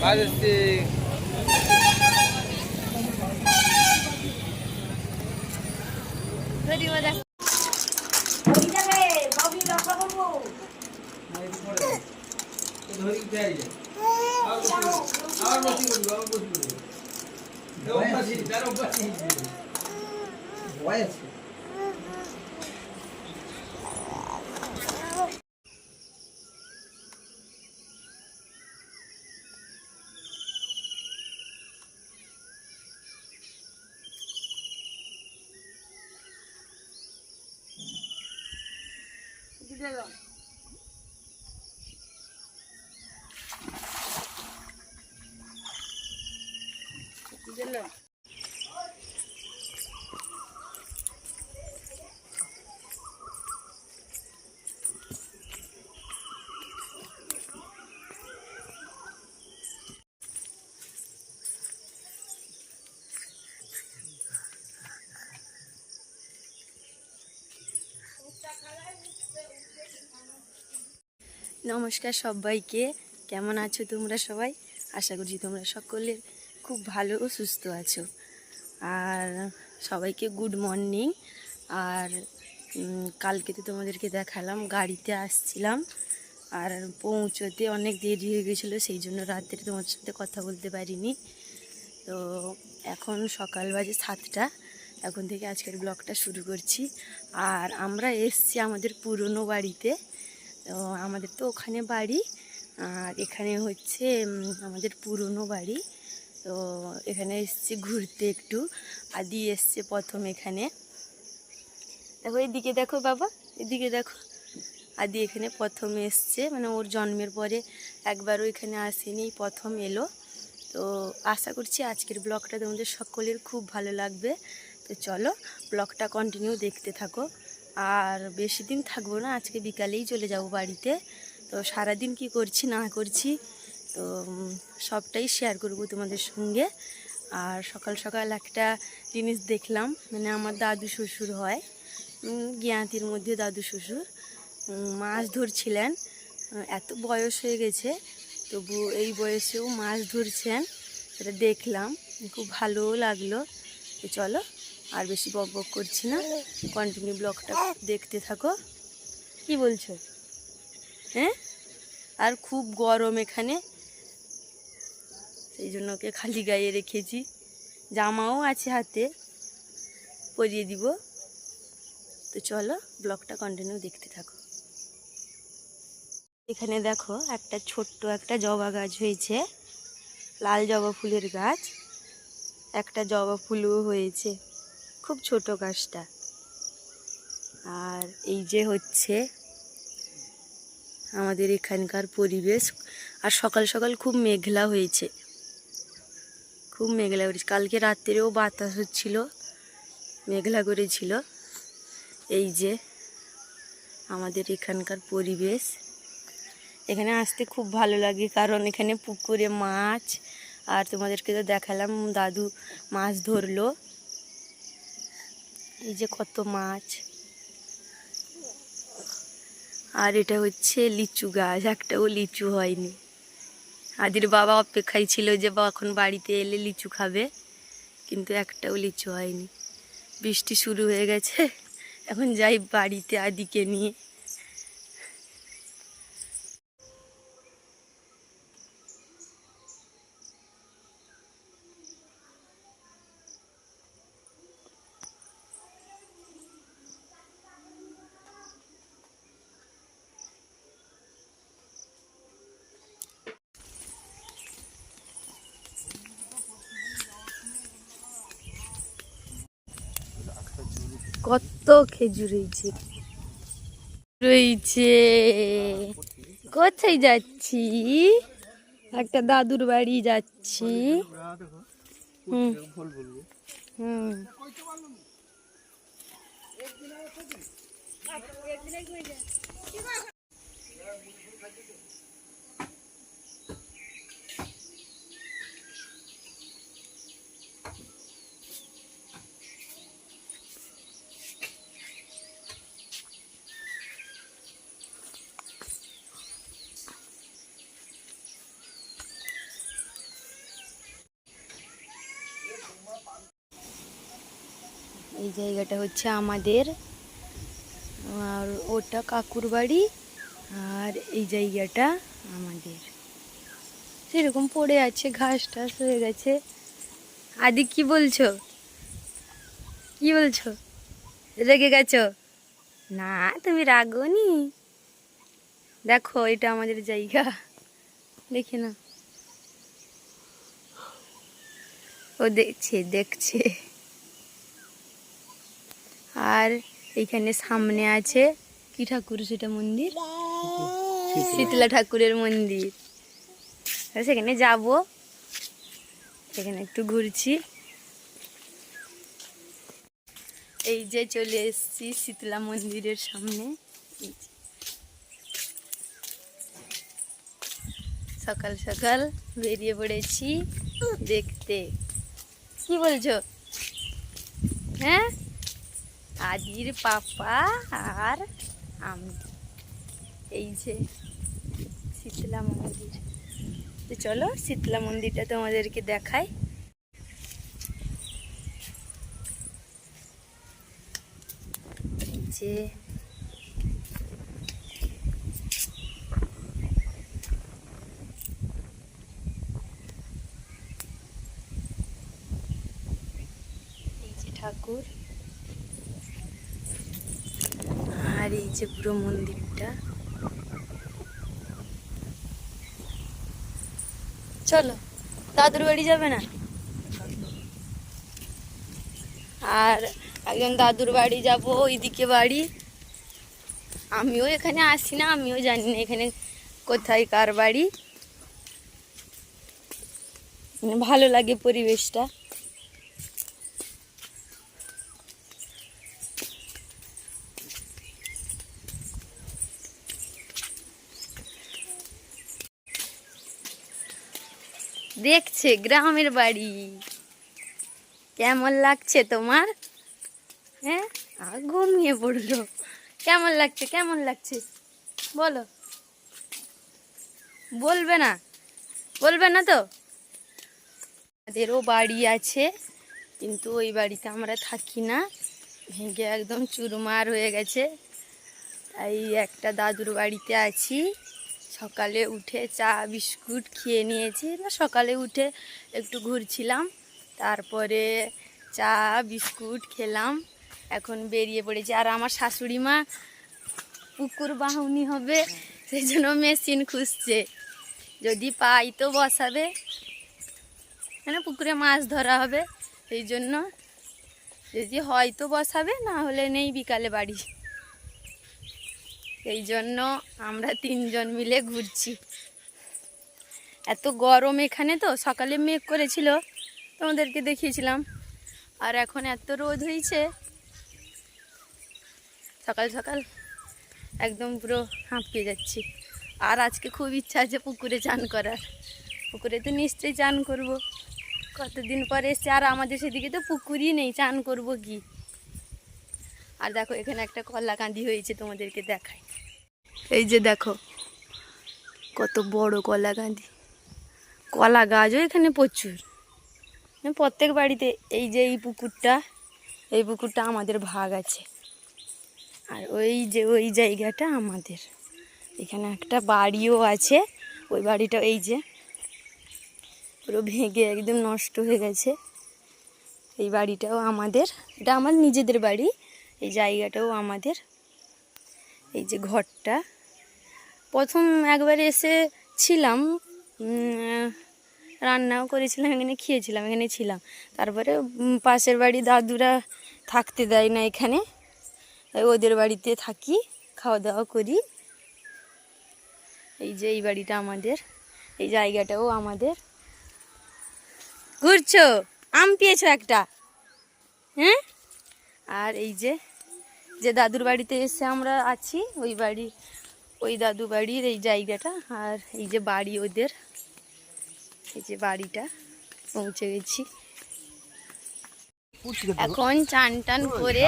Mas esse 这个 নমস্কার সবাইকে। কেমন আছো তোমরা সবাই? আশা করছি তোমরা সকলে খুব ভালো ও সুস্থ আছো। আর সবাইকে গুড মর্নিং আর কালকে তো তোমাদেরকে দেখালাম, গাড়িতে আসছিলাম। আর পৌঁছতে অনেক দেরি হয়ে গেছিল, সেই জন্য রাত্রে তোমার সাথে কথা বলতে পারিনি। তো এখন সকাল বাজে সাতটা। এখন থেকে আজকের ব্লগটা শুরু করছি। আর আমরা এসছি আমাদের পুরনো বাড়িতে। তো আমাদের তো ওখানে বাড়ি, আর এখানে হচ্ছে আমাদের পুরনো বাড়ি। তো এখানে এসছি ঘুরতে একটু আদি এসছে প্রথম এখানে। দেখো এদিকে দেখো বাবা, এদিকে দেখো। আদি এখানে প্রথম এসছে মানে ওর জন্মের পরে একবারও এখানে আসেনি, প্রথম এলো। তো আশা করছি আজকের ব্লগটা তোমাদের সকলের খুব ভালো লাগবে। তো চলো, ব্লগটা কন্টিনিউ দেখতে থাকো। আর বেশি দিন থাকব না, আজকে বিকালেই চলে যাব বাড়িতে। তো সারাদিন কি করছি না করছি, তো সবটাই শেয়ার করব তোমাদের সঙ্গে। আর সকাল সকাল একটা জিনিস দেখলাম মানে আমার দাদু শ্বশুর হয় জ্ঞাতির মধ্যে দাদু শ্বশুর। মাছ ধরছিলেন, এত বয়স হয়ে গেছে, তবু এই বয়সেও মাছ ধরছেন, সেটা দেখলাম, খুব ভালোও লাগল। চলো আর বেশি বক বক করছি না। কন্টিনিউ ব্লগটা দেখতে থাকো। কি বলছো? হ্যাঁ? আর খুব গরম এখানে। সেই জন্য ওকে খালি গায়ে রেখেছি। জামাও আছে হাতে। পরিয়ে দিব। তো চলো ব্লগটা কন্টিনিউ দেখতে থাকো। এখানে দেখো একটা ছোট্ট একটা জবা গাছ হয়েছে। লাল জবা ফুলের গাছ। একটা জবা ফুলও হয়েছে। খুব ছোট গাছটা। আর এই যে হচ্ছে আমাদের এখানকার পরিবেশ। আর সকাল সকাল খুব মেঘলা হয়েছে। খুব মেঘলা করেছে কালকে রাত্রেও বাতাস হচ্ছিল, মেঘলা করেছিল। এই যে আমাদের এখানকার পরিবেশ। এখানে আসতে খুব ভালো লাগে, কারণ এখানে পুকুরে মাছ, আর তোমাদেরকে তো দেখালাম, দাদু মাছ ধরলো। এই যে কত মাছ। আর এটা হচ্ছে লিচু গাছ, একটাও লিচু হয়নি। আদির বাবা অপেক্ষায় ছিল যে এখন বাড়িতে এলে লিচু খাবে, কিন্তু একটাও লিচু হয়নি। বৃষ্টি শুরু হয়ে গেছে, এখন যাই বাড়িতে আদিকে নিয়ে। কত খেজুর হয়েছে রয়েছে। কোথায় যাচ্ছি? একটা দাদুর বাড়ি যাচ্ছি। হুম। হুম। এই জায়গাটা হচ্ছে আমাদের, আর ওটা কাকুর বাড়ি, আর এই জায়গাটা আমাদের। সেরকম পড়ে আছে, ঘাস টাস হয়ে গেছে। আদি কি বলছো? কি বলছো? রেগে গেছো? না, তুমি রাগো নি দেখো, এটা আমাদের জায়গা। দেখে না ও দেখছে দেখছে। আর এইখানে সামনে আছে কি ঠাকুর সেটা মন্দির? শীতলা ঠাকুরের মন্দির। সেখানে যাব। সেখানে একটু ঘুরছি। এই যে চলে এসেছি শীতলা মন্দিরের সামনে। সকাল সকাল বেরিয়ে পড়েছি দেখতে। কি বলছো? হ্যাঁ? আদির পাপা আর আমি। এই যে শীতলা মন্দির। তো চলো শীতলা মন্দিরটা তোমাদেরকে দেখাই। যে ঠাকুর। আর এই যে পুরো মন্দিরটা। চলো, দাদুর বাড়ি যাবে না? আর একজন দাদুর বাড়ি যাব, ওইদিকে বাড়ি। আমিও এখানে আসি না, আমিও জানি না এখানে কোথায় কার বাড়ি। মানে ভালো লাগে পরিবেশটা। দেখছে, গ্রামের বাড়ি। কেমন লাগছে তোমার? হ্যাঁ? ঘুমিয়ে পড়ল। কেমন লাগছে কেমন লাগছে? বলো। বলবে না। বলবে না তো? আমাদেরও বাড়ি আছে, কিন্তু ওই বাড়িতে আমরা থাকি না। ভেঙে একদম চুরমার হয়ে গেছে। তাই একটা দাদুর বাড়িতে আছি। সকালে উঠে চা, বিস্কুট খেয়ে নিয়েছি। না, সকালে উঠে একটু ঘুরছিলাম, তারপরে চা, বিস্কুট খেলাম, এখন বেরিয়ে পড়েছি। আর আমার শাশুড়ি মা পুকুর বাহুনি হবে, সেই জন্য মেশিন খুঁজছে। যদি পাই তো বসাবে। মানে পুকুরে মাছ ধরা হবে, সেই জন্য। যদি হয় তো বসাবে, না হলে নেই বিকালে বাড়ি। এই জন্য আমরা তিনজন মিলে ঘুরছি। এত গরম এখানে তো, সকালে মেঘ করেছিল, তোমাদেরকে দেখিয়েছিলাম। আর এখন এত রোদ হয়েছে। সকাল সকাল একদম পুরো হাঁপিয়ে যাচ্ছি। আর আজকে খুব ইচ্ছা আছে পুকুরে চান করার। পুকুরে তো নিশ্চয়ই চান করব। কতদিন পরে এসছে? আর আমাদের সেদিকে তো পুকুরই নেই, চান করব কি? আর দেখো, এখানে একটা কলা কাঁদি হয়েছে তোমাদেরকে দেখাই। এই যে দেখো, কত বড় কলা কাঁদি কলা গাছও এখানে প্রচুর। মানে প্রত্যেক বাড়িতে এই যে এই পুকুরটা এই পুকুরটা আমাদের ভাগ আছে। আর ওই যে ওই জায়গাটা আমাদের। এখানে একটা বাড়িও আছে, ওই বাড়িটা এই যে। পুরো ভেঙে একদম নষ্ট হয়ে গেছে। এই বাড়িটাও আমাদের। এটা আমার নিজেদের বাড়ি এই জায়গাটাও আমাদের, এই যে ঘরটা। প্রথম একবার এসে ছিলাম রান্নাও করেছিলাম, এখানে খেয়েছিলাম, এখানে ছিলাম। তারপরে পাশের বাড়ি দাদুরা থাকতে দেয় না এখানে, তাই ওদের বাড়িতে থাকি খাওয়া দাওয়া করি। এই যে এই বাড়িটা আমাদের, এই জায়গাটাও আমাদের। ঘুরছো? আম পেয়েছ একটা? হ্যাঁ? আর এই যে যে দাদুর বাড়িতে এসে আমরা আছি ওই বাড়ি ওই দাদু বাড়ির এই জায়গাটা আর এই যে বাড়ি ওদের এই যে বাড়িটা পৌঁছে গেছি। এখন চান টান করে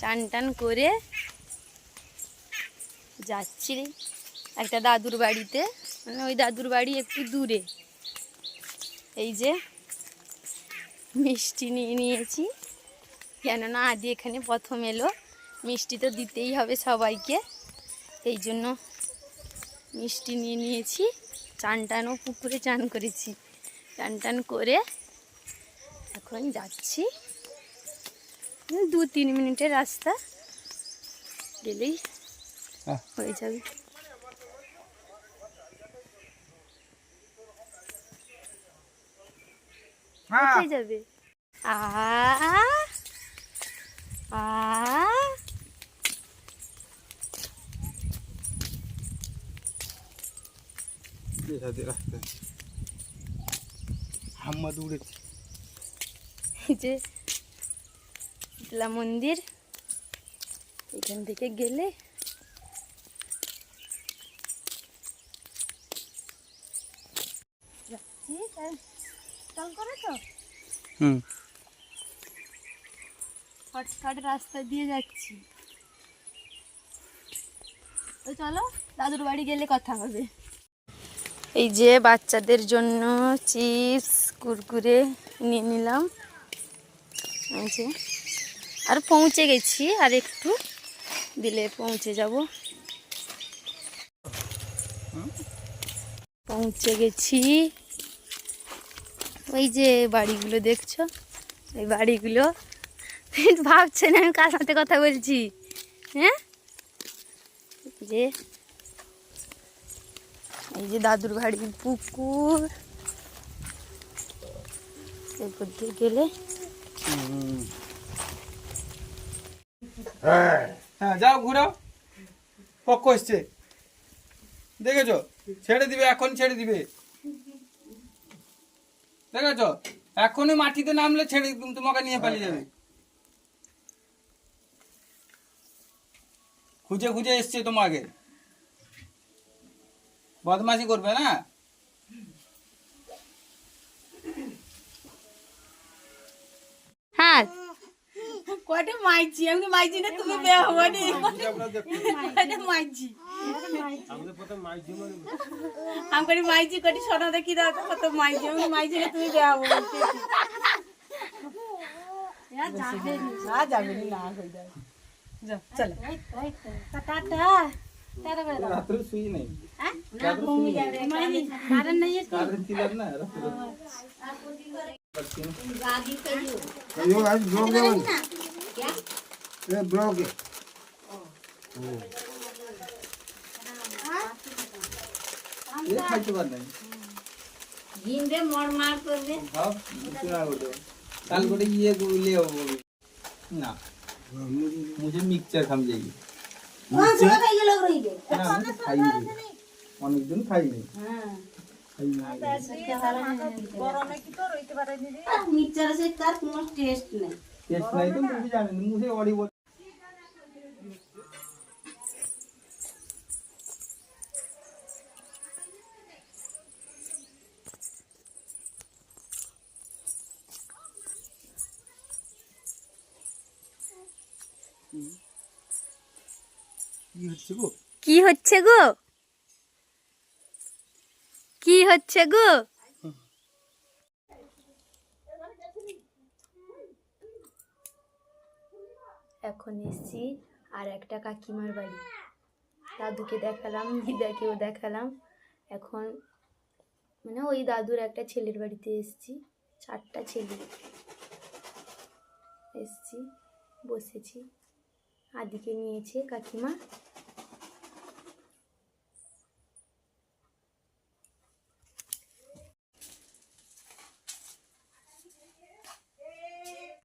চান টান করে যাচ্ছি একটা দাদুর বাড়িতে মানে ওই দাদুর বাড়ি একটু দূরে। এই যে মিষ্টি নিয়ে নিয়েছি। কেননা আদি এখানে প্রথম এলো। মিষ্টি তো দিতেই হবে সবাইকে। এই জন্য মিষ্টি নিয়ে নিয়েছি। চান টানও পুকুরে চান করেছি। চান টান করে এখন যাচ্ছি। দু তিন মিনিটের রাস্তা। গেলেই হ্যাঁ। হয়ে যাবে। হ্যাঁ। যাবে। আ রাস্তায় হাম্মাদ উড়েছে এই যে শীতলা মন্দির এখান থেকে গেলে হুম। শর্টকাট রাস্তা দিয়ে যাচ্ছি। তো চলো দাদুর বাড়ি গেলে কথা হবে। এই যে বাচ্চাদের জন্য চিপস, কুরকুরে নিয়ে নিলাম। আর পৌঁছে গেছি, আর একটু দিলে পৌঁছে যাব। পৌঁছে গেছি। ওই যে বাড়িগুলো দেখছ? এই বাড়িগুলো। ভাবছেন আমি কার সাথে কথা বলছি? হ্যাঁ? যে এই যে দাদুর বাড়ির পুকুর। এরপর দিয়ে গেলে হ্যাঁ যাও ঘুরাও পক্ষ এসছে। দেখেছ? ছেড়ে দিবে, এখন ছেড়ে দিবে। দেখেছ? এখনই মাটিতে নামলে ছেড়ে তোমাকে নিয়ে পালিয়ে যাবে। খুঁজে খুঁজে এসছে তোমাকে। বদমাশি করবে না? হ্যাঁ। কয়টা মাইছি আমি মাইছি না তুমি বেয়া হবনি কয়টা মাইছি আমি করি মাইছি কটি সোনা দেখি দাও কত মাইছি আমি মাইছি না তুমি বেয়া হব না? যাবে না। যাবে যাও চলো। রাত্রে रात्र हाँ? है? नाही। कारण नाही कारण तिला ना हाँ, हाँ। योग आज ब्लॉग आहे ब्लॉग आहे है बात नाही। हिंदे मोड मार कर दे। हाँ तुला बोलो। काल बड़े ये ले आओ ना मुझे मिक्सचर खम जाएगी অনেকদিন খাইনি খাই না মিক্সচার আছে তার কোনো টেস্ট নেই টেস্ট নাই তো মুখে জানেন মুখে অড়ি কি হচ্ছে গো? কি হচ্ছে গো? কি হচ্ছে গো? এখন এসছি আর একটা কাকিমার বাড়ি। দাদুকে দেখালাম দিদাকেও দেখালাম। এখন মানে ওই দাদুর একটা ছেলের বাড়িতে এসছি চারটা ছেলে এসছি বসেছি। আদিকে নিয়েছে কাকিমা।